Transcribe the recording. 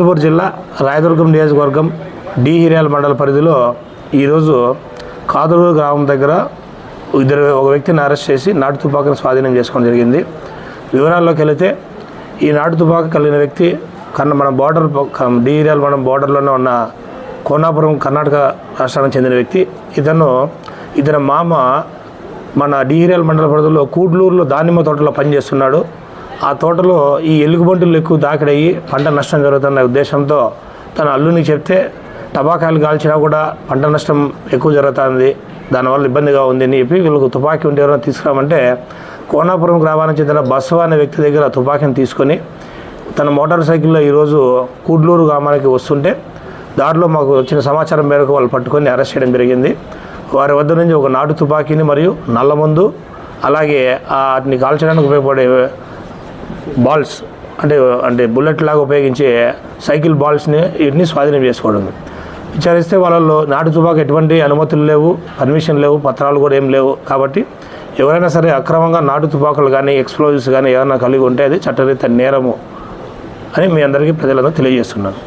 అనంతపురం జిల్లా రాయదుర్గం నియోజకవర్గం డి హిర్యాల మండల పరిధిలో ఈరోజు కాదరూరు గ్రామం దగ్గర ఇద్దరు ఒక వ్యక్తిని అరెస్ట్ చేసి నాటు తుపాకును స్వాధీనం చేసుకోవడం జరిగింది. వివరాల్లోకి వెళితే ఈ నాటు తుపాకు కలిగిన వ్యక్తి కన్న మన బార్డర్ డి హిర్యాల మండలం బార్డర్లోనే ఉన్న కోనాపురం కర్ణాటక రాష్ట్రానికి చెందిన వ్యక్తి. ఇతను ఇతని మామ మన డిహిరియల్ మండల పరిధిలో కూడ్లూరులో దానిమ్మ తోటలో పనిచేస్తున్నాడు. ఆ తోటలో ఈ ఎలుగుబంటులు ఎక్కువ దాకడయ్యి పంట నష్టం జరుగుతున్న ఉద్దేశంతో తన అల్లుని చెప్తే టబాకాయలు కాల్చినా కూడా పంట నష్టం ఎక్కువ జరుగుతుంది దానివల్ల ఇబ్బందిగా ఉంది అని చెప్పి వీళ్ళకు తుపాకీ ఉంటే ఎవరైనా తీసుకురామంటే కోనాపురం గ్రామానికి చెందిన బస్వ అనే వ్యక్తి దగ్గర తుపాకీని తీసుకొని తన మోటార్ సైకిల్లో ఈరోజు కూడ్లూరు గ్రామానికి వస్తుంటే దారిలో మాకు వచ్చిన సమాచారం మేరకు వాళ్ళు పట్టుకొని అరెస్ట్ చేయడం జరిగింది. వారి వద్ద నుంచి ఒక నాటు తుపాకీని మరియు నల్లమందు అలాగే వాటిని కాల్చడానికి ఉపయోగపడే బాల్స్ అంటే అంటే బుల్లెట్ లాగా ఉపయోగించే సైకిల్ బాల్స్ని వీటిని స్వాధీనం చేసుకోవడం. విచారిస్తే వాళ్ళలో నాటు తుపాకు ఎటువంటి అనుమతులు లేవు పర్మిషన్ లేవు పత్రాలు కూడా ఏం లేవు. కాబట్టి ఎవరైనా సరే అక్రమంగా నాటు తుపాకులు కానీ ఎక్స్ప్లోజివ్స్ కానీ ఏమైనా కలిగి ఉంటే అది చట్టరీత నేరము అని మీ అందరికీ ప్రజలందరూ తెలియజేస్తున్నాను